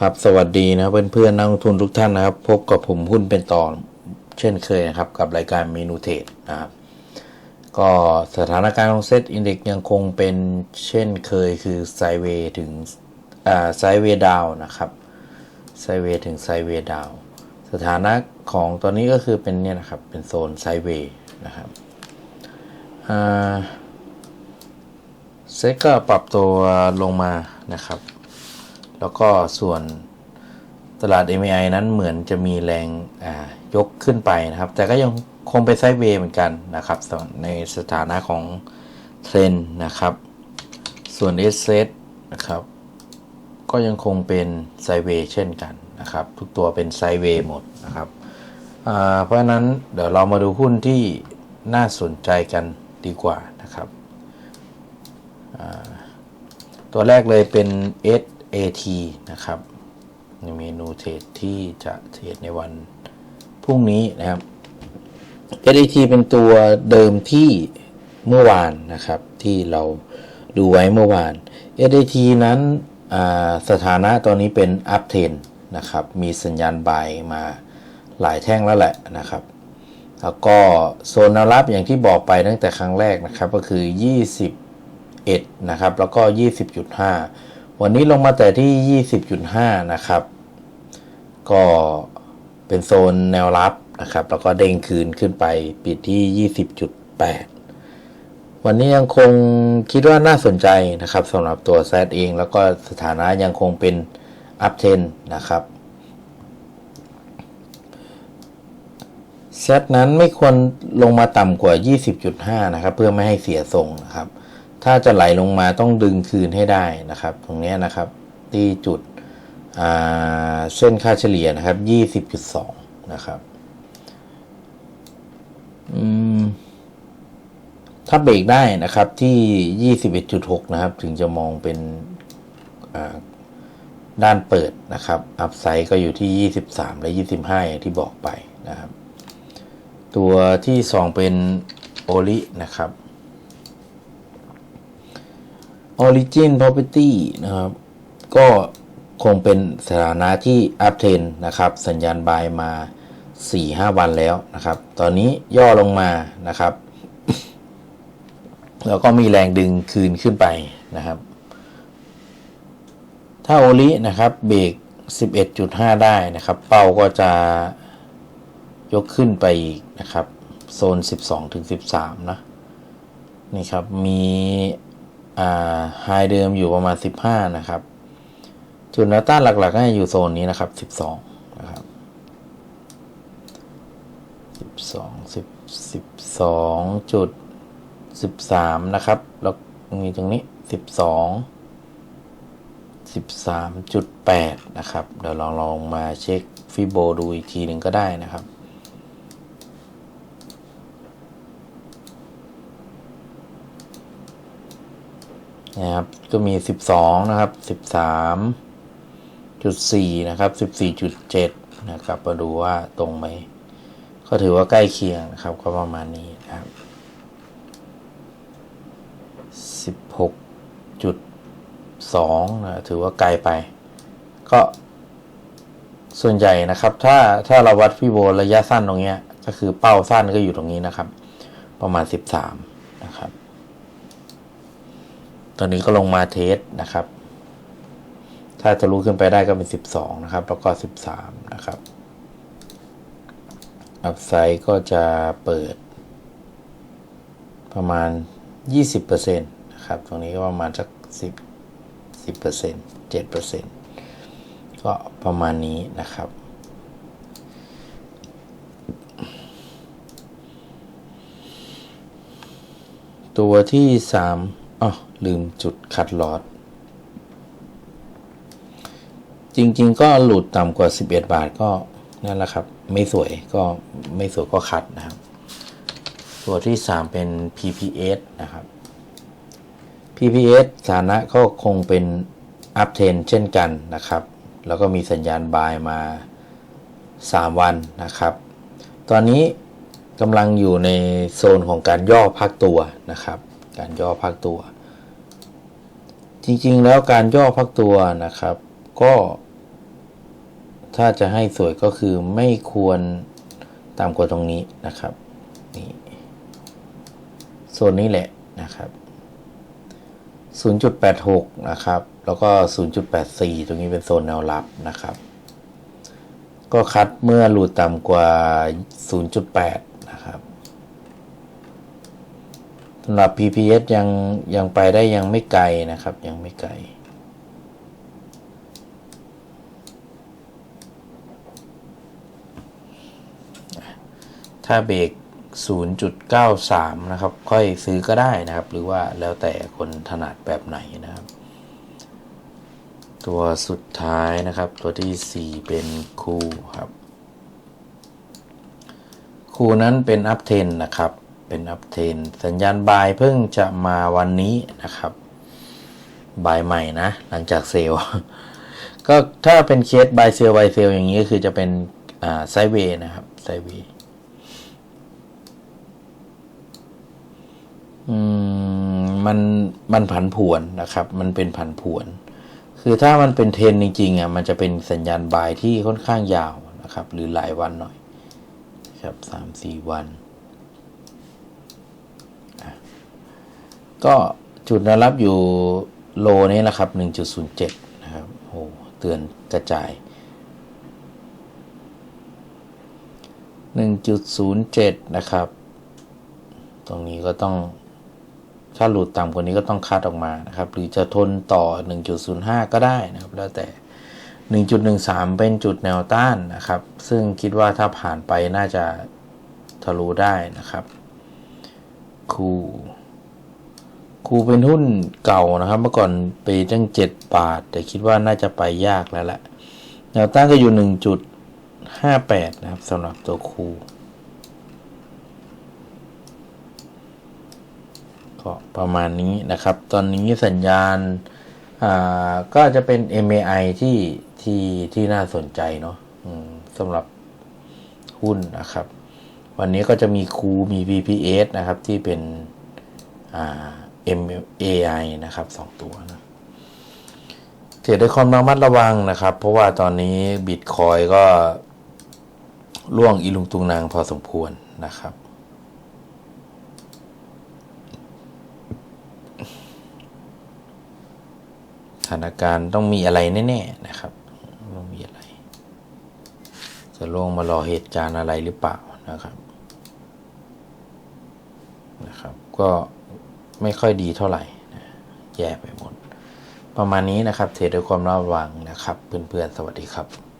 ครับสวัสดีนะเพื่อนๆนักลงทุนทุกท่านนะครับ พบกับผมหุ้นเป็นต่อเช่นเคยนะครับ กับรายการเมนูเทรดนะครับ ก็สถานการณ์ของเซตอินเด็กยังคงเป็นเช่นเคยคือไซเวย์ถึงอ่าไซเวย์ดาวนะครับไซเวย์ถึงไซเวย์ดาวสถานะของตอนนี้ก็คือเป็นเนี่ยนะครับ เป็นโซนไซเวย์นะครับเซตก็ปรับตัวลงมานะครับ แล้วก็ส่วนตลาด MAI นั้นเหมือนจะมีแรงยกขึ้นไปนะครับ แต่ก็ยังคงเป็นไซด์เวย์เหมือนกันนะครับ ในสถานะของเทรนนะครับ ส่วน s อ s นะครับ ก็ยังคงเป็นไซด์เวย์เช่นกันนะครับ ทุกตัวเป็นไซด์เวย์หมดนะครับ เพราะฉะนั้นเดี๋ยวเรามาดูหุ้นที่น่าสนใจกันดีกว่านะครับ ตัวแรกเลยเป็น S AT นะครับ ในเมนูเทรดที่จะเทรดในวันพรุ่งนี้นะครับ SAT เป็นตัวเดิมที่เมื่อวานนะครับ ที่เราดูไว้เมื่อวาน SAT นั้นสถานะตอนนี้เป็น up trend นะครับ มีสัญญาณบายมาหลายแท่งแล้วแหละนะครับ แล้วก็โซนแนวรับอย่างที่บอกไปตั้งแต่ครั้งแรกนะครับ ก็คือ 21 นะครับ แล้วก็ 20.5 วันนี้ลงมาแต่ที่ 20.5 นะครับ ก็เป็นโซนแนวรับนะครับ แล้วก็เด้งคืนขึ้นไปปิดที่ 20.8 วันนี้ยังคงคิดว่าน่าสนใจนะครับสำหรับตัวแซดเอง แล้วก็สถานะยังคงเป็นอัพเทนนะครับเซตนั้นไม่ควรลงมาต่ำกว่า 20.5 นะครับ เพื่อไม่ให้เสียทรงนะครับ ถ้าจะไหลลงมาต้องดึงคืนให้ได้นะครับ ตรงนี้นะครับที่จุดเส้นค่าเฉลี่ยนะครับ 20.2 นะครับถ้าเบรกได้นะครับที่ 21.6 นะครับ ถึงจะมองเป็นด้านเปิดนะครับ อัพไซด์ก็อยู่ที่ 23 และ 25 อย่างที่บอกไปนะครับ ตัวที่ 2 เป็นโอลินะครับ Origin Property นะครับ ก็คงเป็นสถานะที่อัพเทนนะครับ สัญญาณบายมา 4-5 วันแล้วนะครับ ตอนนี้ย่อลงมานะครับ แล้วก็มีแรงดึงคืนขึ้นไปนะครับ ถ้าโอลินะครับเบรก11.5 ได้นะครับ เป้าก็จะยกขึ้นไปอีกนะครับ โซน 12-13 นะ นี่ครับ มี ไฮเดิมอยู่ประมาณ 15 นะครับ จุดแนวต้านหลักๆก็จะอยู่โซนนี้นะครับ 12 นะครับ 12 10 12จุด13 นะครับ แล้วมีตรงนี้ 12 13.8 นะครับ เดี๋ยวลองลองมาเช็คฟิโบดูอีกทีหนึ่งก็ได้นะครับ นะครับก็มี 12 นะครับ 13.4 นะครับ 14.7 นะครับ มาดูว่าตรงไหม ก็ถือว่าใกล้เคียงนะครับ ก็ประมาณนี้นะครับ 16.2 นะถือว่าไกลไป ก็ส่วนใหญ่นะครับ ถ้าถ้าเราวัดฟิโบระยะสั้นตรงนี้ก็คือเป้าสั้นก็อยู่ตรงนี้นะครับ ประมาณ 13 นะครับ ตอนนี้ก็ลงมาเทสนะครับ ถ้าจะรู้ขึ้นไปได้ก็เป็น 12 นะครับ แล้วก็ 13 นะครับ อัพไซด์ก็จะเปิด ประมาณ 20%นะครับ ตรงนี้ก็ประมาณสัก 10 10% 7%ก็ประมาณนี้นะครับตัวที่3อ๋อ ลืมจุดคัดลอด จริงๆ ก็หลุดต่ำกว่า 11 บาทก็นั่นแหละครับ ไม่สวยก็ไม่สวยก็คัดนะครับ ตัวที่ 3 เป็น PPS นะครับ PPS ฐานะก็คงเป็นอัพเทนเช่นกันนะครับ แล้วก็มีสัญญาณบายมา 3 วันนะครับ ตอนนี้กำลังอยู่ในโซนของการย่อพักตัวนะครับ การย่อพักตัว จริงๆ แล้วการย่อพักตัวนะครับ ก็ ถ้าจะให้สวยก็คือไม่ควรต่ำกว่าตรงนี้นะครับนี่โซนนี้แหละนะครับ 0.86 นะครับ แล้วก็ 0.84 ตรงนี้เป็นโซนแนวรับนะครับ ก็คัดเมื่อหลุดต่ำกว่า 0.8 นะครับ สำหรับ PPS ยังยังไปได้ยังไม่ไกลนะครับ ยังไม่ไกลถ้าเบรก 0.93 นะครับ ค่อยซื้อก็ได้นะครับ หรือว่าแล้วแต่คนถนัดแบบไหนนะครับ ตัวสุดท้ายนะครับ ตัวที่ 4 เป็นคูครับ คูนั้นเป็นอัพเทนนะครับ เป็นอัพเทนสัญญาณบายเพิ่งจะมาวันนี้นะครับบายใหม่นะ หลังจากเซลก็ถ้าเป็นเคสบายเซลบายเซลอย่างนี้ก็คือจะเป็นไซเวนะครับไซเวอืมมันมันผันผวนนะครับ มันเป็นผันผวน คือถ้ามันเป็นเทนจริงๆอะมันจะเป็นสัญญาณบายที่ค่อนข้างยาวนะครับ หรือหลายวันหน่อย ครับสามสี่วันอะ ก็จุดแนวรับอยู่โลนี้แหละครับหนึ่งจุดศูนย์เจ็ดนะครับโอ้เตือนกระจายหนึ่งจุดศูนย์เจ็ดนะครับ ตรงนี้ก็ต้องถ้าหลุดต่ำกว่านี้ก็ต้องคัดออกมานะครับ หรือจะทนต่อ 1.05 ก็ได้นะครับ แล้วแต่ 1.13 เป็นจุดแนวต้านนะครับ ซึ่งคิดว่าถ้าผ่านไปน่าจะทะลุได้นะครับ คู ครูเป็นหุ้นเก่านะครับ เมื่อก่อนไปตั้ง 7 บาท แต่คิดว่าน่าจะไปยากแล้วแหละแนวต้านก็อยู่ 1.58 นะครับสำหรับตัวครูก็ประมาณนี้นะครับ ตอนนี้สัญญาณอ่าก็จะเป็น MAI ที่ที่ที่น่าสนใจเนาะสำหรับหุ้นนะครับ วันนี้ก็จะมีครูมี VPS นะครับที่เป็นอ่า MAI นะครับสองตัวนะเทรดด้วยความระมัดระวังนะครับ เพราะว่าตอนนี้บิตคอยก็ล่วงอีลุงตุงนางพอสมควรนะครับ สถานการณ์ต้องมีอะไรแน่ๆนะครับต้องมีอะไร จะลงมารอเหตุการณ์อะไรหรือเปล่านะครับ นะครับ ก็ ไม่ค่อยดีเท่าไหร่นะแย่ไปหมด ประมาณนี้นะครับเทรดด้วยความระมัดระวังนะครับ เพื่อนๆ สวัสดีครับ